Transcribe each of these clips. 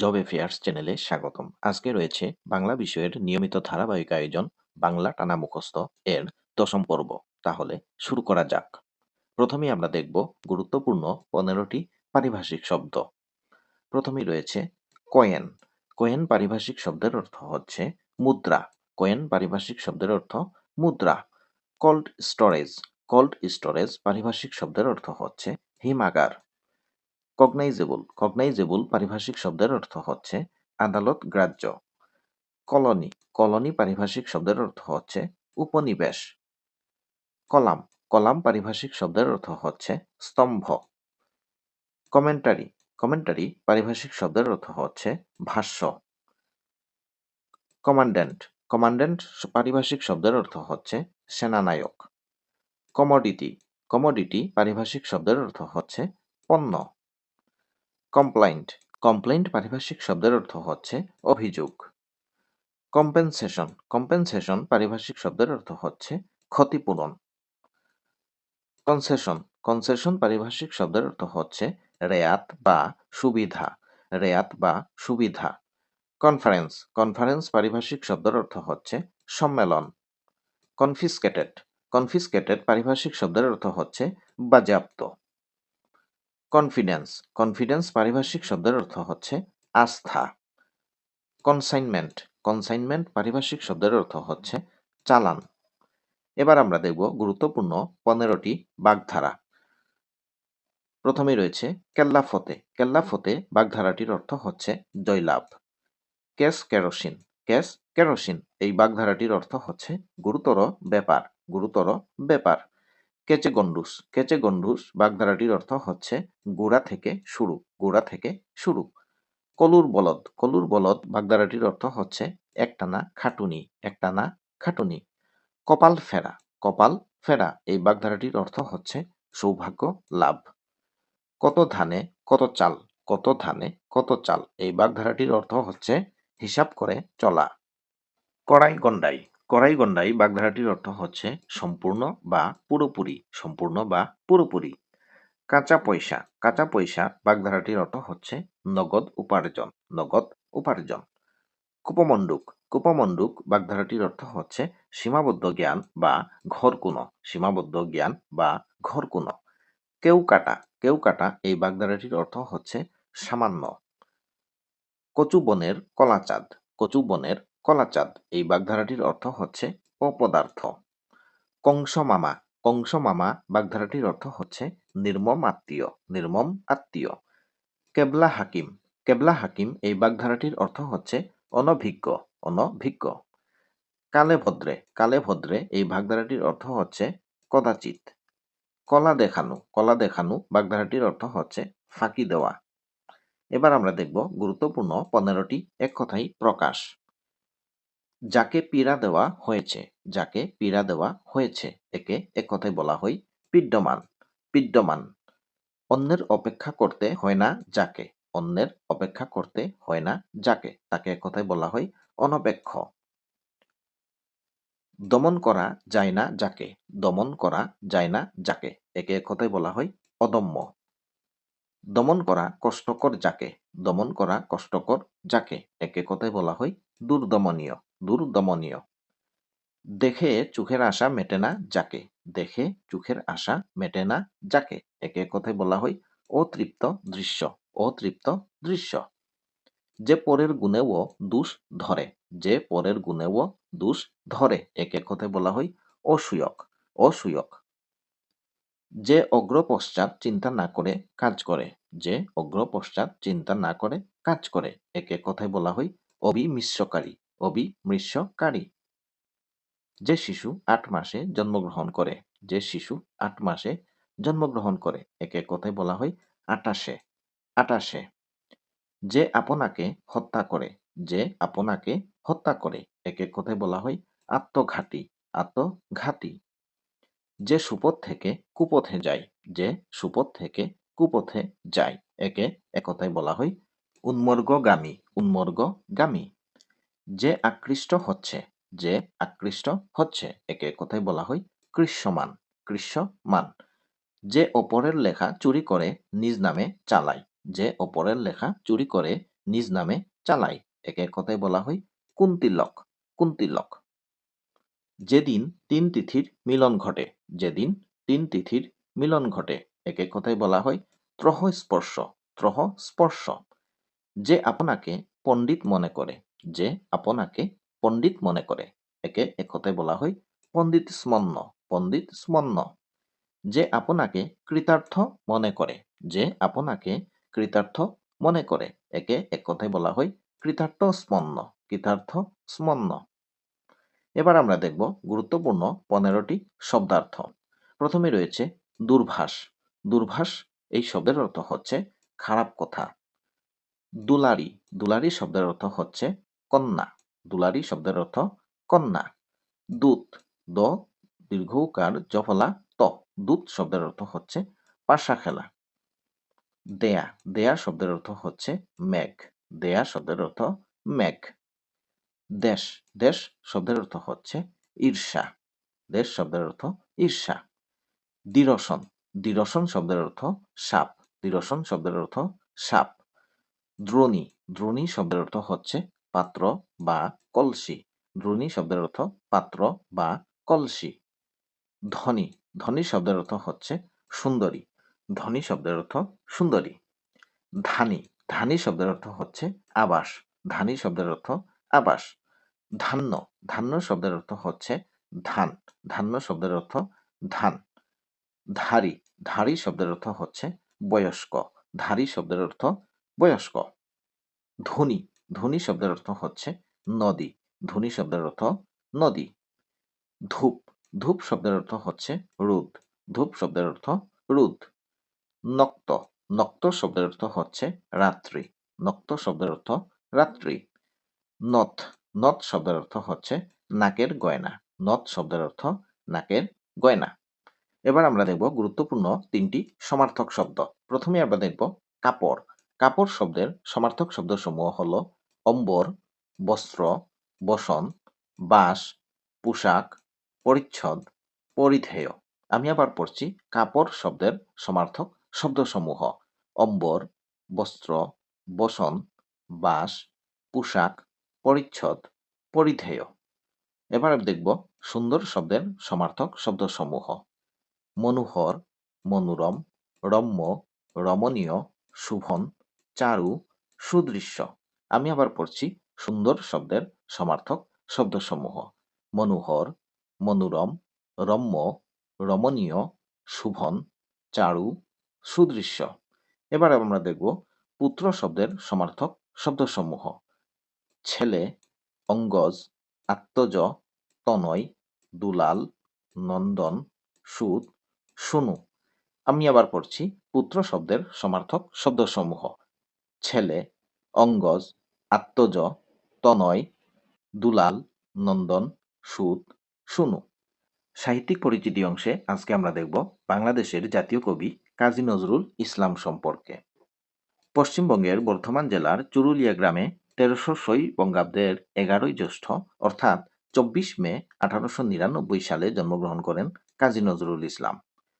Job affairs চ্যানেলে স্বাগতম। আজকে রয়েছে বাংলা বিষয়ের নিয়মিত ধারাবাহিক আয়োজন বাংলা টানা মুখস্থ এর দশম পর্ব। তাহলে শুরু করা যাক। প্রথমেই আমরা দেখব গুরুত্বপূর্ণ পনেরোটি পারিভাষিক শব্দ। প্রথমেই রয়েছে কয়েন। কয়েন পারিভাষিক শব্দের অর্থ হচ্ছে মুদ্রা। কয়েন পারিভাষিক শব্দের অর্থ মুদ্রা। কোল্ড স্টোরেজ কোল্ড স্টোরেজ পারিভাষিক শব্দের অর্থ হচ্ছে হিমাগার। কগনাইজেবল কগনাইজেবল পারিভাষিক শব্দের অর্থ হচ্ছে আদালত গ্রাহ্য। কলোনি কলোনি পারিভাষিক শব্দের অর্থ হচ্ছে উপনিবেশ। কলাম কলাম পারিভাষিক শব্দের অর্থ হচ্ছে স্তম্ভ। কমেন্টারি কমেন্টারি পারিভাষিক শব্দের অর্থ হচ্ছে ভাষ্য। কমান্ড্যান্ট কমান্ড্যান্ট পারিভাষিক শব্দের অর্থ হচ্ছে সেনানায়ক। কমোডিটি কমোডিটি পারিভাষিক শব্দের অর্থ হচ্ছে পণ্য। কমপ্লাইন্ট কমপ্লেন্ট পারিভাষিক শব্দের অর্থ হচ্ছে অভিযোগ। কম্পেনসেশন কম্পেনসেশন পারিভাষিক শব্দের অর্থ হচ্ছে ক্ষতিপূরণ। কনসেশন কনসেশন পারিভাষিক শব্দের অর্থ হচ্ছে রেয়াত বা সুবিধা। রেয়াত বা সুবিধা। কনফারেন্স কনফারেন্স পারিভাষিক শব্দের অর্থ হচ্ছে সম্মেলন। কনফিসকেটেড কনফিসকেটেড পারিভাষিক শব্দের অর্থ হচ্ছে বাজেয়াপ্ত। কনফিডেন্স কনফিডেন্স পারিভাষিক শব্দের অর্থ হচ্ছে আস্থা। কনসাইনমেন্ট কনসাইনমেন্ট পারিভাষিক শব্দের অর্থ হচ্ছে চালান। এবার আমরা দেখব গুরুত্বপূর্ণ পনেরোটি বাগধারা। প্রথমে রয়েছে কেল্লাফতে। কেল্লাফতে বাগধারাটির অর্থ হচ্ছে জয়লাভ। Cash kerosene. Cash kerosene. এই বাগধারাটির অর্থ হচ্ছে গুরুতর ব্যাপার। গুরুতর ব্যাপার। কেচে গন্ডুস কেচে গন্ডুস বাগধারাটির অর্থ হচ্ছে গোড়া থেকে শুরু, গোড়া থেকে শুরু। কলুর বলদ কলুর বলদ বাগধারাটির অর্থ হচ্ছে একটানা খাটুনি একটানা খাটুনি। কপাল ফেরা কপাল ফেরা, এই বাগধারাটির অর্থ হচ্ছে সৌভাগ্য, লাভ। কত ধানে, কত চাল, কত ধানে, কত চাল, এই বাগধারাটির অর্থ হচ্ছে হিসাব করে চলা। কড়াই গন্ডাই কড়াইগন্ডাই বাগধারাটির অর্থ হচ্ছে সম্পূর্ণ বা পুরোপুরি, সম্পূর্ণ বা পুরোপুরি। কাঁচা পয়সা কাঁচা পয়সা বাগধারাটির অর্থ হচ্ছে নগদ উপার্জন নগদ উপার্জন। কুপমণ্ডুক কুপমণ্ডুক বাগধারাটির অর্থ হচ্ছে সীমাবদ্ধ জ্ঞান বা ঘরকুনো, সীমাবদ্ধ জ্ঞান বা ঘরকুনো। কেউ কাটা কেউ কাটা এই বাগধারাটির অর্থ হচ্ছে সামান্য। কচু বনের কলাচাঁদ কচু বনের কলাচাঁদ। এই বাগধারাটির অর্থ হচ্ছে অপদার্থ। কংস মামা কংস মামা বাগধারাটির অর্থ হচ্ছে নির্মম আত্মীয় নির্মম আত্মীয়। কেবলা হাকিম। কেবলা হাকিম এই বাগধারাটির অর্থ হচ্ছে অনভিজ্ঞ অনভিজ্ঞ। কালে ভদ্রে কালে ভদ্রে এই বাগধারাটির অর্থ হচ্ছে কদাচিৎ। কলা দেখানো। কলা দেখানো বাগধারাটির অর্থ হচ্ছে ফাঁকি দেওয়া। এবার আমরা দেখব গুরুত্বপূর্ণ পনেরোটি এক কথাই প্রকাশ। যাকে পীড়া দেওয়া হয়েছে, যাকে পীড়া দেওয়া হয়েছে, একে এক কথায় বলা হয় পিড্যমান পিড্যমান। অন্যের অপেক্ষা করতে হয় না যাকে, অন্যের অপেক্ষা করতে হয় না যাকে, তাকে এক কথায় বলা হয় অনপেক্ষ। দমন করা যায় না যাকে, দমন করা যায় না যাকে, একে এক কথায় বলা হয় অদম্য। দমন করা কষ্টকর যাকে, দমন করা কষ্টকর যাকে, একে কথায় বলা হয় দুর্দমনীয়। দুর্দমনীয়। দেখে চোখের আশা মেটে না যাকে। দেখে চোখের আশা মেটে না যাকে। একে কথায় বলা হয় অতৃপ্ত দৃশ্য অতৃপ্ত দৃশ্য। যে পরের গুণেও দুষ ধরে, যে পরের গুণেও দুষ ধরে, একে কথায় বলা হয় অসুয়ক অসুয়ক। যে অগ্র পশ্চাৎ চিন্তা না করে কাজ করে, যে অগ্র পশ্চাৎ চিন্তা না করে কাজ করে, একে কথায় বলা হয় অবিমিশ্রকারী। অবিমৃষ্যকারী। যে শিশু আট মাসে জন্মগ্রহণ করে, যে শিশু আট মাসে জন্মগ্রহণ করে, একে কথায় বলা হয় আটাশে। আটাশে। যে আপনাকে হত্যা করে, যে আপনাকে হত্যা করে, একে কথায় বলা হয় আত্মঘাতী আত্মঘাতী। যে সুপথ থেকে কুপথে যায়, যে সুপথ থেকে কুপথে যায়, একে একথায় বলা হয় উন্মর্গগামী উন্মর্গগামী। যে আকৃষ্ট হচ্ছে, যে আকৃষ্ট হচ্ছে, একে কথায় বলা হয়? কৃষ্যমান কৃষ্যমান। যে অপরের লেখা চুরি করে, নিজ নামে চালায়। যে অপরের লেখা চুরি করে, নিজ নামে চালায়। একে কথায় বলা হয়? কুন্তিলক কুন্তিলক। যেদিন তিন তিথির মিলন ঘটে, যেদিন তিন তিথির মিলন ঘটে, এক কথায় বলা হয়? ত্রহ স্পর্শ ত্রহ স্পর্শ যে আপনাকে পণ্ডিত মনে করে যে আপনাকে পণ্ডিত মনে করে একে এক কথায় বলা হয়, পণ্ডিত স্মন্ন পণ্ডিত স্মন্ন। যে আপনাকে কৃতার্থ মনে করে যে আপনাকে কৃতার্থ মনে করে একে এক কথায় বলা হয় কৃতার্থ স্মন্ন কৃতার্থ স্মন্ন। এবার আমরা দেখব গুরুত্বপূর্ণ পনেরোটি শব্দার্থ। প্রথমে রয়েছে দূরভাষ। দুর্ভাষ এই শব্দের অর্থ হচ্ছে খারাপ কথা। দুলারি। দুলারি শব্দের অর্থ হচ্ছে কন্যা, দুলারি শব্দের অর্থ কন্যা। দূত দ, দীর্ঘকার, জফলা, ত। দূত শব্দের অর্থ হচ্ছে পাশা খেলা। দেয়া দেয়া শব্দের অর্থ হচ্ছে মেঘ। দেয়া শব্দের অর্থ মেঘ। দেশ দেশ শব্দের অর্থ হচ্ছে ঈর্ষা। দেশ শব্দের অর্থ ঈর্ষা। দিরসন দিরসন শব্দের অর্থ সাপ। দিরসন শব্দের অর্থ সাপ। দ্রোণী দ্রোণী শব্দের অর্থ হচ্ছে পাত্র বা কলসি। দ্রোণী শব্দের অর্থ পাত্র বা কলসি। ধনী। ধনী শব্দের অর্থ হচ্ছে সুন্দরী। ধনী শব্দের অর্থ সুন্দরী। ধানী। ধানী শব্দের অর্থ হচ্ছে আবাস। ধানী শব্দের অর্থ আবাস। ধান্য। ধান্য শব্দের অর্থ হচ্ছে ধান। ধান্য শব্দের অর্থ ধান। ধারী। ধারী শব্দের অর্থ হচ্ছে বয়স্ক। ধারী শব্দের অর্থ বয়স্ক। ধনী। ধনী শব্দের অর্থ হচ্ছে নদী। ধনী শব্দের অর্থ নদী। ধূপ। ধূপ শব্দের অর্থ হচ্ছে রুদ। ধূপ শব্দের অর্থ রুদ। নক্ত। নক্ত শব্দের অর্থ হচ্ছে রাত্রি। নক্ত শব্দের অর্থ রাত্রি। নথ। নথ শব্দের অর্থ হচ্ছে নাকের গয়না। নথ শব্দের অর্থ নাকের গয়না। এবার আমরা দেখব গুরুত্বপূর্ণ তিনটি সমার্থক শব্দ। প্রথমে আমরা দেখব কাপড়। কাপড় শব্দের সমার্থক শব্দসমূহ হল অম্বর, বস্ত্র, বসন বাস পোশাক, পরিচ্ছদ, পরিধেয়। আমি আবার পড়ছি কাপড় শব্দের সমার্থক শব্দসমূহ। অম্বর, বস্ত্র, বসন বাস পোশাক, পরিচ্ছদ, পরিধেয়। এবার দেখব সুন্দর শব্দের সমার্থক শব্দসমূহ। মনোহর, মনোরম, রম্য, রমণীয়, শুভন, চারু, সুদৃশ্য। আমি আবার পড়ছি সুন্দর শব্দের সমার্থক শব্দসমূহ। মনোহর, মনোরম, রম্য, রমণীয়, শুভন, চারু, সুদৃশ্য। এবার আমরা দেখব পুত্র শব্দের সমার্থক শব্দসমূহ। ছেলে, অঙ্গজ, আত্মজ, তনয়, দুলাল, নন্দন সুদ শুনু আমি আবার পড়ছি পুত্র শব্দের সমার্থক শব্দসমূহ। ছেলে, অঙ্গজ আত্মজ, তনয়, দুলাল, নন্দন সুদ শুনু সাহিত্যিক পরিচিতি অংশে আজকে আমরা দেখব বাংলাদেশের জাতীয় কবি কাজী নজরুল ইসলাম সম্পর্কে। পশ্চিমবঙ্গের বর্ধমান জেলার চুরুলিয়া গ্রামে তেরোশো সই বঙ্গাব্দের এগারোই জ্যৈষ্ঠ, অর্থাৎ চব্বিশ মে আঠারোশো নিরানব্বই সালে জন্মগ্রহণ করেন কাজী নজরুল ইসলাম।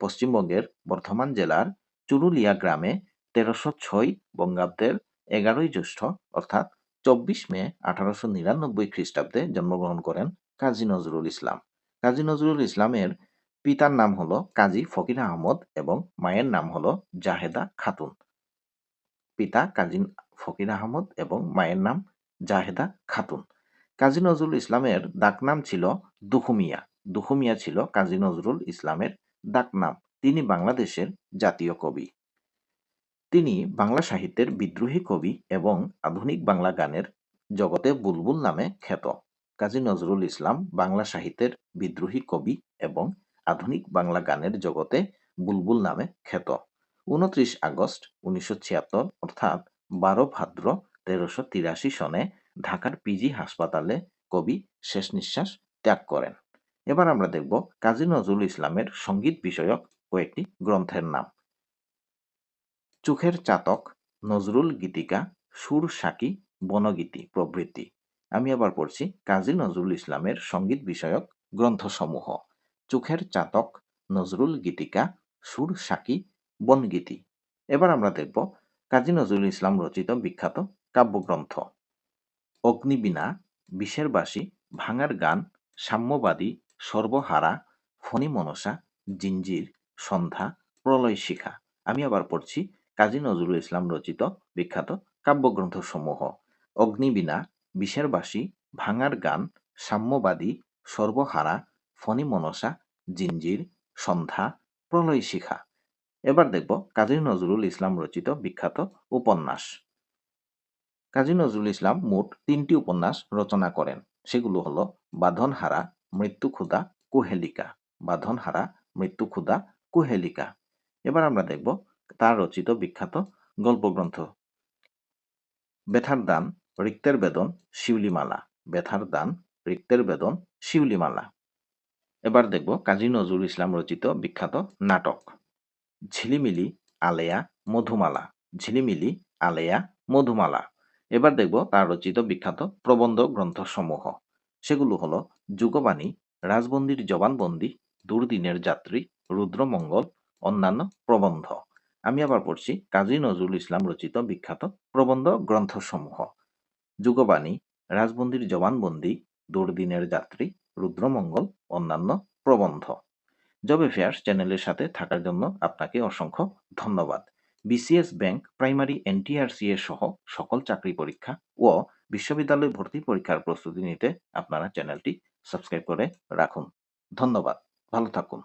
পশ্চিমবঙ্গের বর্ধমান জেলার চুরুলিয়া গ্রামে তেরোশো ছয় বঙ্গাব্দের এগারোই জ্যৈষ্ঠ, অর্থাৎ চব্বিশ মে আঠারোশো নিরানব্বই খ্রিস্টাব্দে জন্মগ্রহণ করেন কাজী নজরুল ইসলাম। কাজী নজরুল ইসলামের পিতার নাম হলো কাজী ফকির আহমদ এবং মায়ের নাম হলো জাহেদা খাতুন। পিতা কাজী ফকির আহমদ এবং মায়ের নাম জাহেদা খাতুন। কাজী নজরুল ইসলামের ডাকনাম ছিল দুহুমিয়া। দুহুমিয়া ছিল কাজী নজরুল ইসলামের ডাকনাম। তিনি বাংলাদেশের জাতীয় কবি। তিনি বাংলা সাহিত্যের বিদ্রোহী কবি এবং আধুনিক বাংলা গানের জগতে বুলবুল নামে খ্যাত। কাজী নজরুল ইসলাম বাংলা সাহিত্যের বিদ্রোহী কবি এবং আধুনিক বাংলা গানের জগতে বুলবুল নামে খ্যাত। উনত্রিশ আগস্ট উনিশশো ছিয়াত্তর, অর্থাৎ বারো ভাদ্র তেরোশো তিরাশি সনে ঢাকার পিজি হাসপাতালে কবি শেষ নিঃশ্বাস ত্যাগ করেন। এবার আমরা দেখব কাজী নজরুল ইসলামের সংগীত বিষয়ক কয়েকটি গ্রন্থের নাম। চোখের চাতক, নজরুল গীতিকা, সুর সাকি, বনগীতি প্রভৃতি। আমি আবার পড়ছি কাজী নজরুল ইসলামের সংগীত বিষয়ক গ্রন্থসমূহ। চোখের চাতক, নজরুল গীতিকা, সুর সাকি, বনগীতি। এবার আমরা দেখব কাজী নজরুল ইসলাম রচিত বিখ্যাত কাব্যগ্রন্থ। অগ্নিবীণা বিষের বাসী ভাঙার গান, সাম্যবাদী, সর্বহারা ফণি মনসা জিঞ্জির, সন্ধ্যা প্রলয় শিখা আমি আবার পড়ছি কাজী নজরুল ইসলাম রচিত বিখ্যাত কাব্যগ্রন্থসমূহ। অগ্নিবীণা বিষের বাসী ভাঙার গান, সাম্যবাদী, সর্বহারা, ফণি মনসা, জিঞ্জির, সন্ধ্যা, প্রলয় শিখা। এবার দেখব কাজী নজরুল ইসলাম রচিত বিখ্যাত উপন্যাস। কাজী নজরুল ইসলাম মোট তিনটি উপন্যাস রচনা করেন। সেগুলো হলো বাঁধনহারা মৃত্যু ক্ষুদা কুহেলিকা। বাঁধনহারা মৃত্যু ক্ষুদা কুহেলিকা। এবার আমরা দেখব তার রচিত বিখ্যাত গল্পগ্রন্থ। বেথার দান, রিক্তের বেদন, শিউলিমালা। বেথার দান, রিক্তের বেদন, শিউলিমালা। এবার দেখব কাজী নজরুল ইসলাম রচিত বিখ্যাত নাটক। ঝিলিমিলি, আলেয়া, মধুমালা। ঝিলিমিলি, আলেয়া, মধুমালা। এবার দেখব তার রচিত বিখ্যাত প্রবন্ধ গ্রন্থসমূহ। সেগুলো হলো যুগবাণী, রাজবন্দির জবানবন্দি, দুর্দিনের যাত্রী, রুদ্রমঙ্গল, অন্যান্য প্রবন্ধ। আমি আবার পড়ছি কাজী নজরুল ইসলাম রচিত বিখ্যাত প্রবন্ধ গ্রন্থসমূহ। যুগবাণী, রাজবন্দির জবানবন্দি, দুর্দিনের যাত্রী, রুদ্রমঙ্গল, অন্যান্য প্রবন্ধ। জব এফেয়ার্স চ্যানেলের সাথে থাকার জন্য আপনাকে অসংখ্য ধন্যবাদ। বিসিএস ব্যাংক, প্রাইমারি এনটিআরসি এর সহ সকল চাকরি পরীক্ষা ও বিশ্ববিদ্যালয় ভর্তি পরীক্ষার প্রস্তুতি নিতে আপনারা চ্যানেলটি সাবস্ক্রাইব করে রাখুন। ধন্যবাদ। ভালো থাকুন।